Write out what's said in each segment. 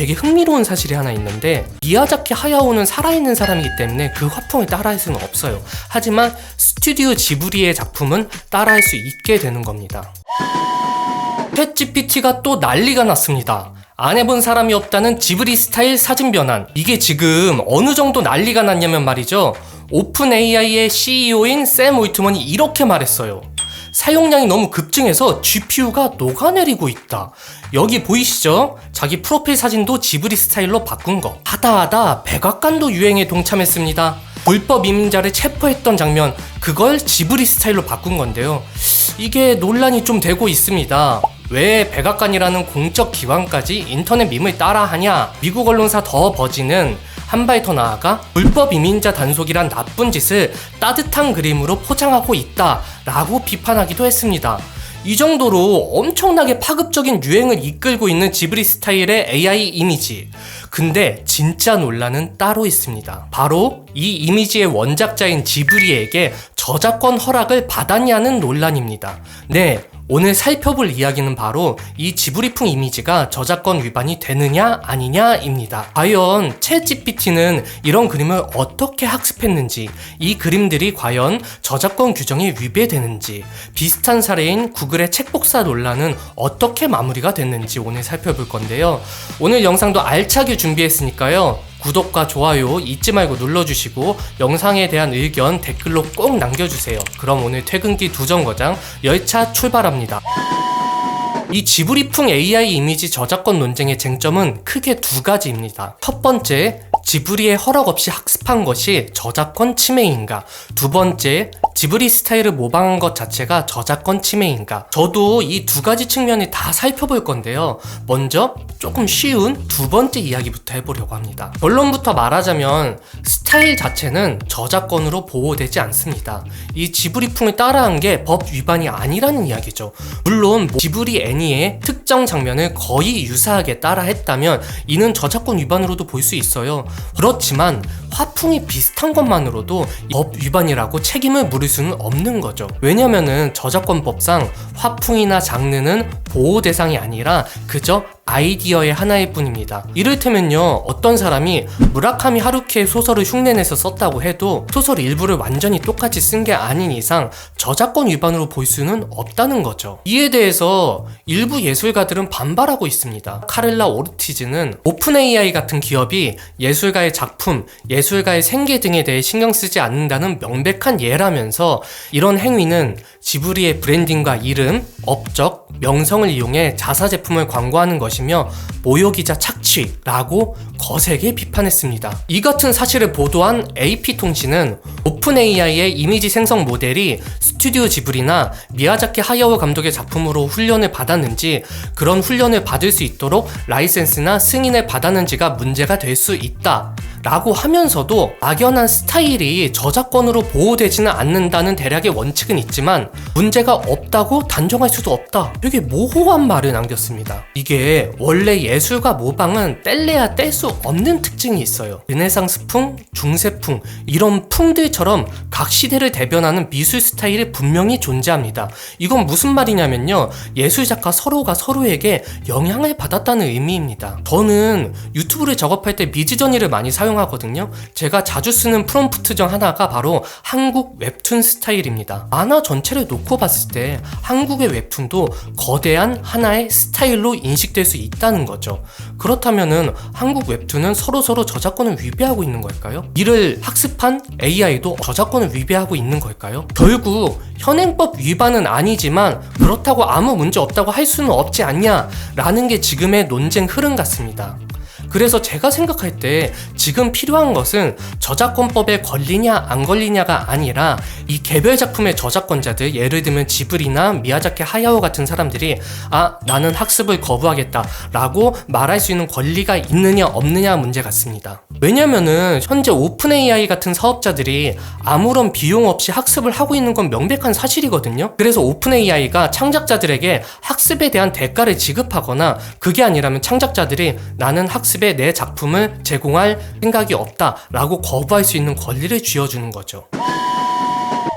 되게 흥미로운 사실이 하나 있는데 미야자키 하야오는 살아있는 사람이기 때문에 그 화풍을 따라할 수는 없어요. 하지만 스튜디오 지브리의 작품은 따라할 수 있게 되는 겁니다. 챗 GPT가 또 난리가 났습니다. 안 해본 사람이 없다는 지브리 스타일 사진 변환. 이게 지금 어느 정도 난리가 났냐면 말이죠. 오픈 AI의 CEO인 샘 오이트먼이 이렇게 말했어요. 사용량이 너무 급증해서 GPU가 녹아내리고 있다. 여기 보이시죠? 자기 프로필 사진도 지브리 스타일로 바꾼 거. 하다 하다 백악관도 유행에 동참했습니다. 불법 이민자를 체포했던 장면, 그걸 지브리 스타일로 바꾼 건데요. 이게 논란이 좀 되고 있습니다. 왜 백악관이라는 공적 기관까지 인터넷 밈을 따라하냐? 미국 언론사 더 버지는 한 발 더 나아가 불법 이민자 단속이란 나쁜 짓을 따뜻한 그림으로 포장하고 있다라고 비판하기도 했습니다. 이 정도로 엄청나게 파급적인 유행을 이끌고 있는 지브리 스타일의 AI 이미지. 근데 진짜 논란은 따로 있습니다. 바로 이 이미지의 원작자인 지브리에게 저작권 허락을 받았냐는 논란입니다. 네, 오늘 살펴볼 이야기는 바로 이 지브리풍 이미지가 저작권 위반이 되느냐 아니냐입니다. 과연 챗 GPT는 이런 그림을 어떻게 학습했는지, 이 그림들이 과연 저작권 규정에 위배되는지, 비슷한 사례인 구글의 책복사 논란은 어떻게 마무리가 됐는지 오늘 살펴볼 건데요. 오늘 영상도 알차게 준비했으니까요. 구독과 좋아요 잊지 말고 눌러주시고 영상에 대한 의견 댓글로 꼭 남겨주세요. 그럼 오늘 퇴근길 두 정거장 열차 출발합니다. 이 지브리풍 AI 이미지 저작권 논쟁의 쟁점은 크게 두 가지입니다. 첫 번째, 지브리의 허락 없이 학습한 것이 저작권 침해인가? 두 번째, 지브리 스타일을 모방한 것 자체가 저작권 침해인가? 저도 이 두 가지 측면을 다 살펴볼 건데요. 먼저 조금 쉬운 두 번째 이야기부터 해보려고 합니다. 결론부터 말하자면 스타일 자체는 저작권으로 보호되지 않습니다. 이 지브리풍을 따라한 게 법 위반이 아니라는 이야기죠. 물론 뭐 지브리 애니의 특정 장면을 거의 유사하게 따라했다면 이는 저작권 위반으로도 볼 수 있어요. 그렇지만 화풍이 비슷한 것만으로도 법 위반이라고 책임을 물을 수는 없는 거죠. 왜냐면은 저작권법상 화풍이나 장르는 보호 대상이 아니라 그저 아이디어의 하나일 뿐입니다. 이를테면요, 어떤 사람이 무라카미 하루키의 소설을 흉내내서 썼다고 해도 소설 일부를 완전히 똑같이 쓴 게 아닌 이상 저작권 위반으로 볼 수는 없다는 거죠. 이에 대해서 일부 예술가들은 반발하고 있습니다. 카렐라 오르티즈는 오픈 AI 같은 기업이 예술가의 작품, 예술가의 생계 등에 대해 신경 쓰지 않는다는 명백한 예라면서 이런 행위는 지브리의 브랜딩과 이름, 업적, 명성을 이용해 자사 제품을 광고하는 것이며 모욕이자 착취라고 거세게 비판했습니다. 이 같은 사실을 보도한 AP통신은 오픈 AI의 이미지 생성 모델이 스튜디오 지브리나 미야자키 하야오 감독의 작품으로 훈련을 받았는지 그런 훈련을 받을 수 있도록 라이센스나 승인을 받았는지가 문제가 될 수 있다. 라고 하면서도 막연한 스타일이 저작권으로 보호되지는 않는다는 대략의 원칙은 있지만 문제가 없다고 단정할 수도 없다. 되게 모호한 말을 남겼습니다. 이게 원래 예술과 모방은 뗄래야 뗄 수 없는 특징이 있어요. 르네상스풍, 중세풍 이런 풍들처럼 각 시대를 대변하는 미술 스타일이 분명히 존재합니다. 이건 무슨 말이냐면요. 예술 작가 서로가 서로에게 영향을 받았다는 의미입니다. 저는 유튜브를 작업할 때 미지전이를 많이 사용 하거든요. 제가 자주 쓰는 프롬프트 중 하나가 바로 한국 웹툰 스타일입니다. 만화 전체를 놓고 봤을 때 한국의 웹툰도 거대한 하나의 스타일로 인식될 수 있다는 거죠. 그렇다면은 한국 웹툰은 서로서로 저작권을 위배하고 있는 걸까요? 이를 학습한 AI도 저작권을 위배하고 있는 걸까요? 결국 현행법 위반은 아니지만 그렇다고 아무 문제 없다고 할 수는 없지 않냐라는 게 지금의 논쟁 흐름 같습니다. 그래서 제가 생각할 때 지금 필요한 것은 저작권법에 걸리냐 안 걸리냐가 아니라 이 개별 작품의 저작권자들 예를 들면 지브리나 미야자키 하야오 같은 사람들이 아 나는 학습을 거부하겠다 라고 말할 수 있는 권리가 있느냐 없느냐 문제 같습니다. 왜냐면은 현재 오픈 AI 같은 사업자들이 아무런 비용 없이 학습을 하고 있는 건 명백한 사실이거든요. 그래서 오픈 AI가 창작자들에게 학습에 대한 대가를 지급하거나 그게 아니라면 창작자들이 나는 학습 학습에 내 작품을 제공할 생각이 없다라고 거부할 수 있는 권리를 쥐어주는 거죠.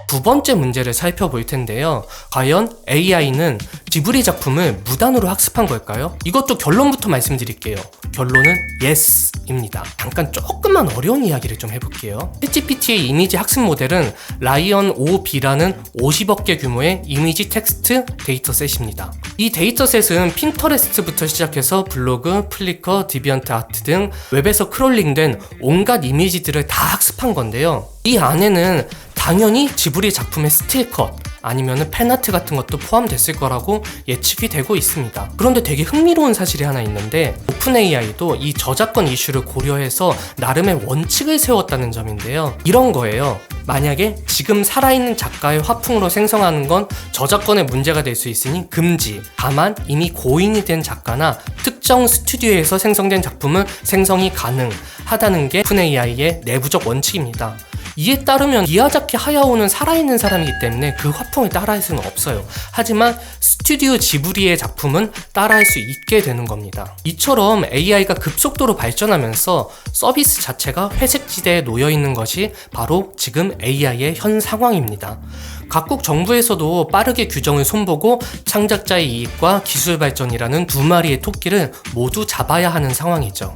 두 번째 문제를 살펴볼 텐데요. 과연 AI는 지브리 작품을 무단으로 학습한 걸까요? 이것도 결론부터 말씀드릴게요. 결론은 yes 입니다. 잠깐 조금만 어려운 이야기를 좀 해볼게요. 챗GPT의 이미지 학습 모델은 라이언 5B라는 50억 개 규모의 이미지 텍스트 데이터셋입니다. 이 데이터셋은 핀터레스트부터 시작해서 블로그, 플리커, 디비언트 아트 등 웹에서 크롤링된 온갖 이미지들을 다 학습한 건데요. 이 안에는 당연히 지브리 작품의 스틸컷, 아니면 팬아트 같은 것도 포함됐을 거라고 예측이 되고 있습니다. 그런데 되게 흥미로운 사실이 하나 있는데 오픈 AI도 이 저작권 이슈를 고려해서 나름의 원칙을 세웠다는 점인데요. 이런 거예요. 만약에 지금 살아있는 작가의 화풍으로 생성하는 건 저작권의 문제가 될 수 있으니 금지. 다만 이미 고인이 된 작가나 특정 스튜디오에서 생성된 작품은 생성이 가능하다는 게 오픈 AI의 내부적 원칙입니다. 이에 따르면 미야자키 하야오는 살아있는 사람이기 때문에 그 화풍을 따라할 수는 없어요. 하지만 스튜디오 지브리의 작품은 따라할 수 있게 되는 겁니다. 이처럼 AI가 급속도로 발전하면서 서비스 자체가 회색지대에 놓여 있는 것이 바로 지금 AI의 현 상황입니다. 각국 정부에서도 빠르게 규정을 손보고 창작자의 이익과 기술 발전이라는 두 마리의 토끼를 모두 잡아야 하는 상황이죠.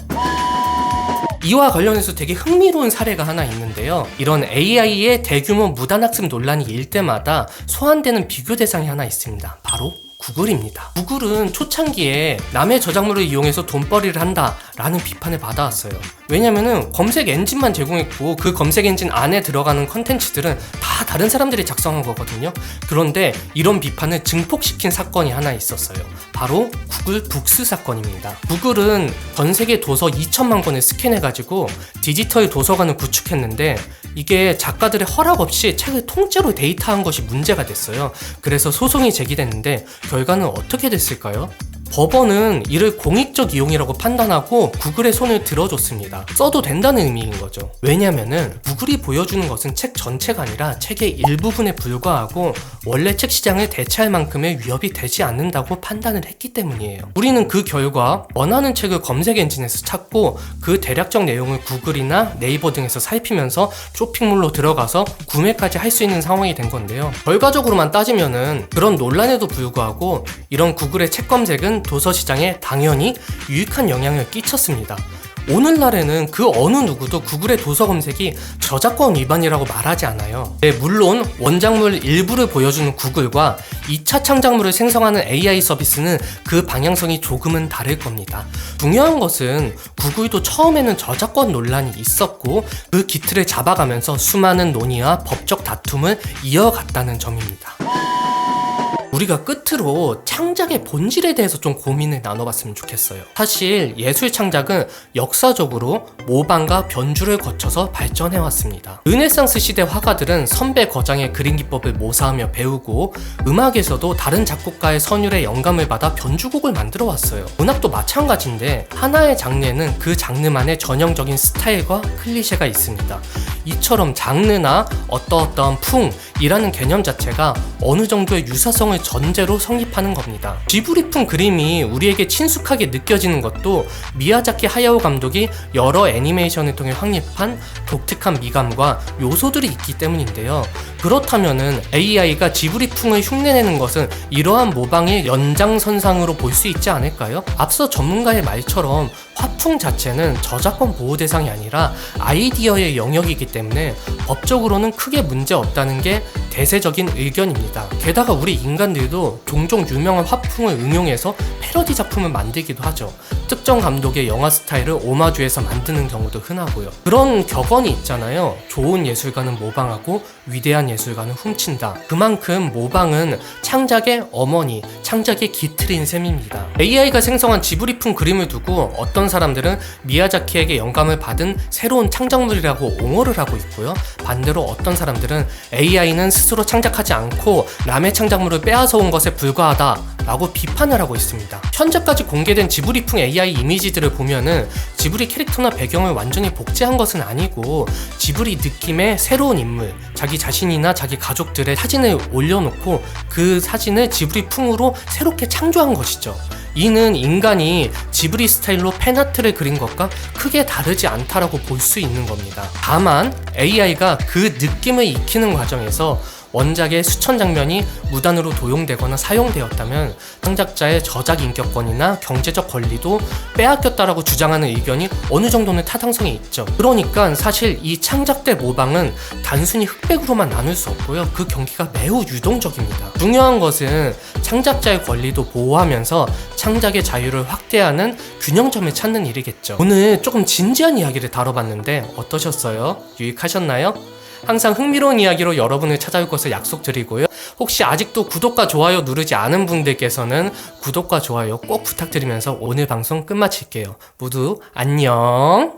이와 관련해서 되게 흥미로운 사례가 하나 있는데요. 이런 AI의 대규모 무단학습 논란이 일 때마다 소환되는 비교 대상이 하나 있습니다. 바로 구글입니다. 구글은 초창기에 남의 저작물을 이용해서 돈벌이를 한다라는 비판을 받아왔어요. 왜냐면은 검색 엔진만 제공했고 그 검색 엔진 안에 들어가는 컨텐츠들은 다 다른 사람들이 작성한 거거든요. 그런데 이런 비판을 증폭시킨 사건이 하나 있었어요. 바로 구글 북스 사건입니다. 구글은 전 세계 도서 2천만 권을 스캔해가지고 디지털 도서관을 구축했는데 이게 작가들의 허락 없이 책을 통째로 데이터한 것이 문제가 됐어요. 그래서 소송이 제기됐는데 결과는 어떻게 됐을까요? 법원은 이를 공익적 이용이라고 판단하고 구글의 손을 들어줬습니다. 써도 된다는 의미인 거죠. 왜냐면은 구글이 보여주는 것은 책 전체가 아니라 책의 일부분에 불과하고 원래 책 시장을 대체할 만큼의 위협이 되지 않는다고 판단을 했기 때문이에요. 우리는 그 결과 원하는 책을 검색 엔진에서 찾고 그 대략적 내용을 구글이나 네이버 등에서 살피면서 쇼핑몰로 들어가서 구매까지 할 수 있는 상황이 된 건데요. 결과적으로만 따지면은 그런 논란에도 불구하고 이런 구글의 책 검색은 도서 시장에 당연히 유익한 영향을 끼쳤습니다. 오늘날에는 그 어느 누구도 구글의 도서 검색이 저작권 위반이라고 말하지 않아요. 네, 물론 원작물 일부를 보여주는 구글과 2차 창작물을 생성하는 AI 서비스는 그 방향성이 조금은 다를 겁니다. 중요한 것은 구글도 처음에는 저작권 논란이 있었고 그 기틀을 잡아가면서 수많은 논의와 법적 다툼을 이어갔다는 점입니다. 우리가 끝으로 창작의 본질에 대해서 좀 고민을 나눠봤으면 좋겠어요. 사실 예술 창작은 역사적으로 모방과 변주를 거쳐서 발전해왔습니다. 르네상스 시대 화가들은 선배 거장의 그림 기법을 모사하며 배우고 음악에서도 다른 작곡가의 선율에 영감을 받아 변주곡을 만들어 왔어요. 문학도 마찬가지인데 하나의 장르에는 그 장르만의 전형적인 스타일과 클리셰가 있습니다. 이처럼 장르나 어떠어떠한 풍이라는 개념 자체가 어느 정도의 유사성을 전제로 성립하는 겁니다. 지브리풍 그림이 우리에게 친숙하게 느껴지는 것도 미야자키 하야오 감독이 여러 애니메이션을 통해 확립한 독특한 미감과 요소들이 있기 때문인데요. 그렇다면은 AI가 지브리풍을 흉내내는 것은 이러한 모방의 연장선상으로 볼 수 있지 않을까요? 앞서 전문가의 말처럼 화풍 자체는 저작권 보호 대상이 아니라 아이디어의 영역이기 때문에 법적으로는 크게 문제 없다는 게 대세적인 의견입니다. 게다가 우리 인간들도 종종 유명한 화풍을 응용해서 패러디 작품을 만들기도 하죠. 특정 감독의 영화 스타일을 오마주해서 만드는 경우도 흔하고요. 그런 격언이 있잖아요. 좋은 예술가는 모방하고 위대한 예술가는 훔친다. 그만큼 모방은 창작의 어머니, 창작의 기틀인 셈입니다. AI가 생성한 지브리풍 그림을 두고 어떤 사람들은 미야자키에게 영감을 받은 새로운 창작물이라고 옹호를 하고 있고요. 반대로 어떤 사람들은 AI는 스스로 창작하지 않고 남의 창작물을 빼앗아 온 것에 불과하다. 라고 비판을 하고 있습니다. 현재까지 공개된 지브리풍 AI 이미지들을 보면은 지브리 캐릭터나 배경을 완전히 복제한 것은 아니고 지브리 느낌의 새로운 인물, 자기 자신이나 자기 가족들의 사진을 올려놓고 그 사진을 지브리풍으로 새롭게 창조한 것이죠. 이는 인간이 지브리 스타일로 팬아트를 그린 것과 크게 다르지 않다라고 볼 수 있는 겁니다. 다만 AI가 그 느낌을 익히는 과정에서 원작의 수천 장면이 무단으로 도용되거나 사용되었다면 창작자의 저작 인격권이나 경제적 권리도 빼앗겼다라고 주장하는 의견이 어느 정도는 타당성이 있죠. 그러니까 사실 이 창작대 모방은 단순히 흑백으로만 나눌 수 없고요. 그 경기가 매우 유동적입니다. 중요한 것은 창작자의 권리도 보호하면서 창작의 자유를 확대하는 균형점을 찾는 일이겠죠. 오늘 조금 진지한 이야기를 다뤄봤는데 어떠셨어요? 유익하셨나요? 항상 흥미로운 이야기로 여러분을 찾아올 것을 약속드리고요. 혹시 아직도 구독과 좋아요 누르지 않은 분들께서는 구독과 좋아요 꼭 부탁드리면서 오늘 방송 끝마칠게요. 모두 안녕!